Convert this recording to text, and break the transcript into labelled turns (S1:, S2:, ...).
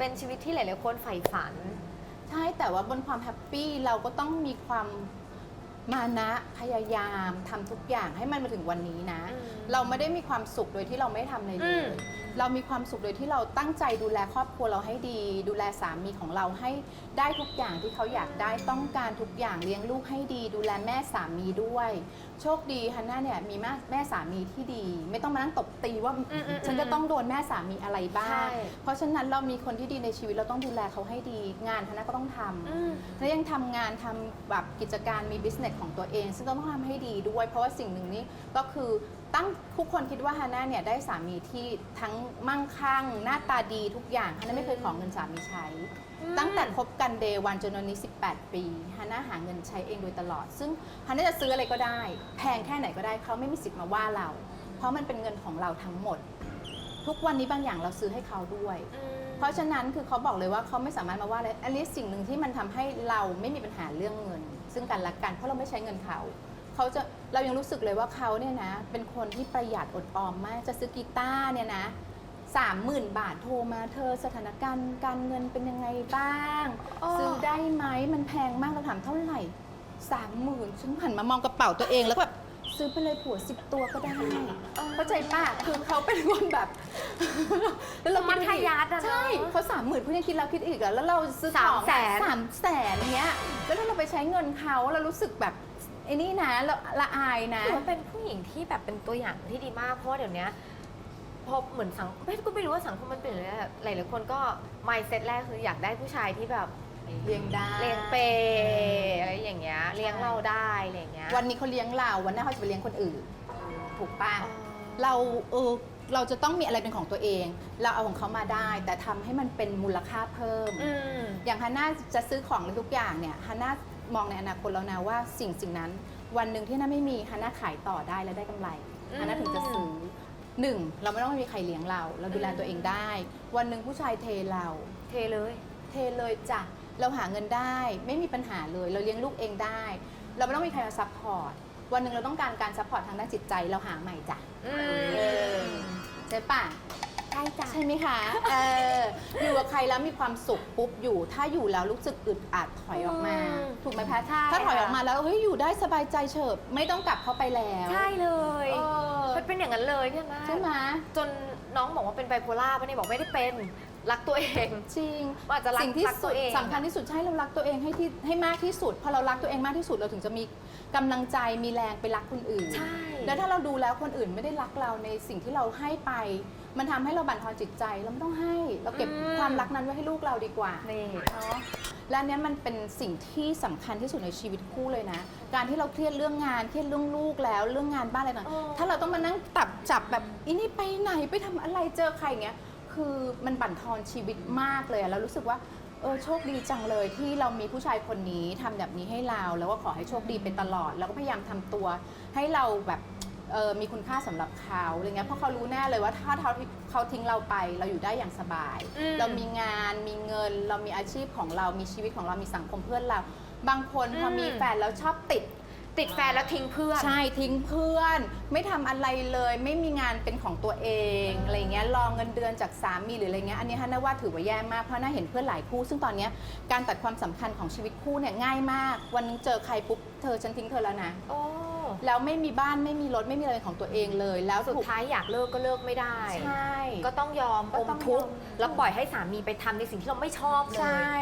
S1: เป็นชีวิตที่หลาย ๆ คนใฝ่ฝัน
S2: ใช่แต่ว่าบนความแฮปปี้เราก็ต้องมีความ มานะพยายามทำทุกอย่างให้มันมาถึงวันนี้นะ
S1: อืม
S2: เราไม่ได้มีความสุขโดยที่เราไม่ทำอะไรเล
S1: อื
S2: ย
S1: ม
S2: เรามีความสุขโดยที่เราตั้งใจดูแลครอบครัวเราให้ดี ดูแลสามีของเราให้ได้ทุกอย่างที่เขาอยากได้ต้องการทุกอย่างเลี้ยงลูกให้ดี ดูแลแม่สามีด้วย โชคดีฮันน่าเนี่ยมีแม่แม่สามีที่ดี ไม่ต้องมานั่งตบตีว่า
S1: อืมอืม
S2: ฉันจะต้องโดนแม่สามีอะไรบ้า
S1: ใช่
S2: ง เพราะฉะนั้นเรามีคนที่ดีในชีวิตเราต้องดูแลเขาให้ดี งานฮันน่าก็ต้องทำ
S1: อืม
S2: แล้วยังทำงานทำแบบกิจการมีบิสเนสของตัวเอง ซึ่งต้องทำให้ดีด้วย เพราะว่าสิ่งหนึ่งนี้ก็คือตั้งทุกคนคิดว่าฮาน่าเนี่ยได้สามีที่ทั้งมั่งคั่ง หน้าตาดีทุกอย่างฮาน่าไม่เคยขอเงินสามีใช้
S1: อืม
S2: ตั้งแต่คบกันเดย์วันจนวันนี้ 18 ปีฮาน่าหาเงินใช้เองโดยตลอด ซึ่งฮาน่าจะซื้ออะไรก็ได้ แพงแค่ไหนก็ได้เขาไม่มีสิทธิ์มาว่าเรา เพราะมันเป็นเงินของเราทั้งหมด ทุกวันนี้บางอย่างเราซื้อให้เขาด้วย
S1: อืม
S2: เพราะฉะนั้นคือเขาบอกเลยว่าเขาไม่สามารถมาว่าเลยอันนี้สิ่งหนึ่งที่มันทำให้เราไม่มีปัญหาเรื่องเงิน ซึ่งกันและกัน เพราะเราไม่ใช้เงินเขา เขาจะเรายังรู้สึกเลยว่าเขาเนี่ยนะ เป็นคนที่ประหยัดอดออมมาก จะซื้อกีตาร์เนี่ยนะสามหมื่นบาทโทรมาเธอสถานการณ์การเงินเป็นยังไงบ้าง
S1: อ๋อ
S2: ซื้อได้ไหมมันแพงมากเราถามเท่าไหร่สามหมื่นฉันหันมามองกระเป๋าตัวเองแล้วก็แบบ ซื้อไปเลยผัวสิบตัวก็ได้ เข้าใจป่ะ คือเขาเป็นคนแบบ แล้วเรา
S1: มัธยัสถ์อะเนอะ
S2: ใช่เขาสามหมื่นเพื่อนคิดเราคิดอีกอะแล้วเราซื้อ
S1: สาม
S2: ของ
S1: แสน
S2: สามแสนเงี้ย แล้วถ้าเราไปใช้เงินเขาเรารู้สึกแบบไอ้นี่นะละละอายนะ
S1: ถือว่าเป็นผู้หญิงที่แบบเป็นตัวอย่างที่ดีมาก เพราะว่าเดี๋ยวนี้พอเหมือนสังไม่ก็ไม่รู้ว่าสังคมมันเปลี่ยนเลยอะหลายๆคนก็ mindset แรกคืออยากได้ผู้ชายที่แบบ
S2: เลี้ยงได้
S1: เลี้ยงเปย์อะไรอย่างเงี้ยเลี้ยงเราได้อะไรอย่างเงี้ย
S2: วันนี้เขาเลี้ยงเราวันหน้าเขาจะไปเลี้ยงคนอื่น ถูกป่ะ
S1: อ๋อ
S2: เราเออเราจะต้องมีอะไรเป็นของตัวเอง เราเอาของเขามาได้ แต่ทำให้มันเป็นมูลค่าเพิ่ม
S1: อืม
S2: อย่างฮันน่าจะซื้อของอะไรทุกอย่างเนี่ยฮันน่ามองในอนาคตแล้วนะว่าสิ่งสิ่งนั้น วันหนึ่งที่น่าไม่มีฮันน่าขายต่อได้และได้กำไร
S1: อืม
S2: ฮันน่าถึงจะซื้อหนึ่งเราไม่ต้องมีใครเลี้ยงเรา เราดูแล
S1: อืม
S2: ตัวเองได้ วันหนึ่งผู้ชายเทเรา
S1: เทเลย
S2: เทเลยจ้ะ เราหาเงินได้ไม่มีปัญหาเลย เราเลี้ยงลูกเองได้ เราไม่ต้องมีใครมาซัพพอร์ตวันหนึ่งเราต้องการการซัพพอร์ตทางด้านจิตใจเราหาใหม่จ้ะ
S1: อื
S2: เออ
S1: ม
S2: ใช่ปะ
S1: ใช่จ้ะ
S2: ใช่ไหมคะเอออยู่กับใครแล้วมีความสุขปุ๊บอยู่ ถ้าอยู่แล้วรู้สึกอึดอัดถอยออกมา
S1: อืม
S2: ถูกไหมแพท
S1: ใช่
S2: ถ้าถอย
S1: ค่ะ
S2: ออกมาแล้วเฮ้ยอยู่ได้สบายใจเฉิบไม่ต้องกลับเข้าไปแล้ว
S1: ใช่เลย
S2: เออ
S1: มันเป็นอย่างนั้นเลยพี่นะ
S2: ใช่ไหม
S1: จนน้องบอกว่าเป็นไบโพล่าป่ะเนี่ยบอกไม่ได้เป็น รักตัวเอง
S2: จริง
S1: ว่าจะรัก
S2: สิ่งที่
S1: รักตั
S2: สุ
S1: ว
S2: ด
S1: เอง
S2: สำคัญที่สุดใช่เรารักตัวเองให้ที่ให้มากที่สุดพอเรารักตัวเองมากที่สุดเราถึงจะมีกำลังใจมีแรงไปรักคนอื่น
S1: ใช่
S2: แล้วถ้าเราดูแล้วคนอื่นไม่ได้รักเราในสิ่งที่เราให้ไป มันทำให้เราบั่นทอนจิตใจเราไม่ต้องให้ เราเก็บความรักนั้นไว้ให้ลูกเราดีกว่า
S1: นี่
S2: เนาะและอันเนี้ยมันเป็นสิ่งที่สำคัญที่สุดในชีวิตคู่เลยนะ การที่เราเครียดเรื่องงานเครียดเรื่องลูกแล้วเรื่องงานบ้านอะไรต่าง
S1: เออ
S2: ถ้าเราต้องมานั่งตับจับแบบอีนี่ไปไหนไปทำอะไรเจอใครอย่างเงี้ย คือมันบั่นทอนชีวิตมากเลยอะแล้วรู้สึกว่าเออโชคดีจังเลยที่เรามีผู้ชายคนนี้ทำแบบนี้ให้เรา แล้วก็ขอให้โชคดีไปตลอด แล้วก็พยายามทำตัว ให้เราแบบเออมีคุณค่าสำหรับเขาอะไรเงี้ยเพราะเขารู้แน่เลยว่าถ้าเขาเขาทิ้งเราไปเราอยู่ได้อย่างสบาย
S1: อืม
S2: เรามีงานมีเงิน เรามีอาชีพของเรามีชีวิตของเรามีสังคมเพื่อนเรา บางคนพอมี
S1: อืม
S2: แฟนแล้วชอบติด
S1: ติดแฟนแล้วทิ้งเพื่อน
S2: ใช่ทิ้งเพื่อน ไม่ทำอะไรเลย ไม่มีงานเป็นของตัวเองอะไรเงี้ยรอเงินเดือนจากสามีหรืออะไรเงี้ยอันนี้ฮันน่าว่าถือว่าแย่มากเพราะน่าเห็นเพื่อนหลายคู่ ซึ่งตอนเนี้ยการตัดความสัมพันธ์ของชีวิตคู่เนี่ยง่ายมาก วันนึงเจอใครปุ๊บเธอฉันทิ้งเธอแล้วนะ
S1: โอ้
S2: แล้วไม่มีบ้านไม่มีรถไม่มีอะไรเป็นของตัวเองเลย แล้ว
S1: สุด
S2: ถูก
S1: ท้ายอยากเลิกก็เลิกไม่ได้
S2: ใช่
S1: ก็ต้องยอม
S2: ก็
S1: อ
S2: ต้
S1: ม
S2: อง
S1: ทุกข์
S2: ยอม
S1: แล้วปล่อยให้สามีไปทำในสิ่งที่เราไม่ชอบเลย
S2: ใช่